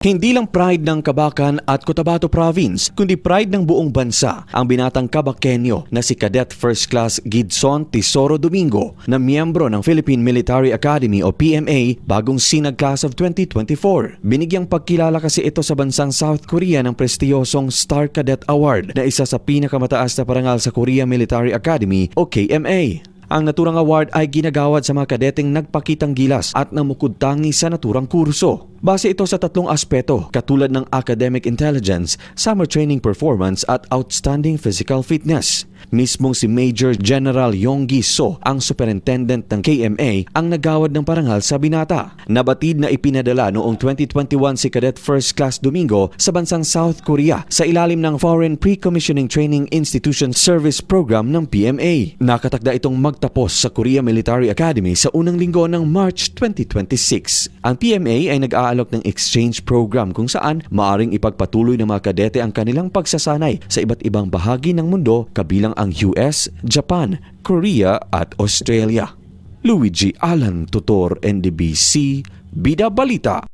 Hindi lang pride ng Kabakan at Cotabato Province, kundi pride ng buong bansa ang binatang Kabakenyo na si Cadet First Class Gidson Tesoro Domingo na miyembro ng Philippine Military Academy o PMA bagong Sinag Class of 2024. Binigyang pagkilala kasi ito sa bansang South Korea ng prestiyosong Star Cadet Award na isa sa pinakamataas na parangal sa Korea Military Academy o KMA. Ang naturang award ay ginagawad sa mga kadeteng nagpakitang gilas at namukod-tangi sa naturang kurso. Base ito sa tatlong aspeto katulad ng academic intelligence, summer training performance at outstanding physical fitness. Mismong si Major General Yonggi So, ang superintendent ng KMA, ang nagawad ng parangal sa binata. Nabatid na ipinadala noong 2021 si Cadet First Class Domingo sa bansang South Korea sa ilalim ng Foreign Pre-Commissioning Training Institution Service Program ng PMA. Nakatakda itong magtapos sa Korea Military Academy sa unang linggo ng March 2026. Ang PMA ay nag-aalok ng exchange program kung saan maaring ipagpatuloy ng mga kadete ang kanilang pagsasanay sa iba't ibang bahagi ng mundo kabilang ang US, Japan, Korea at Australia. Luigi Alan Tutor, NDBC, Bida Balita.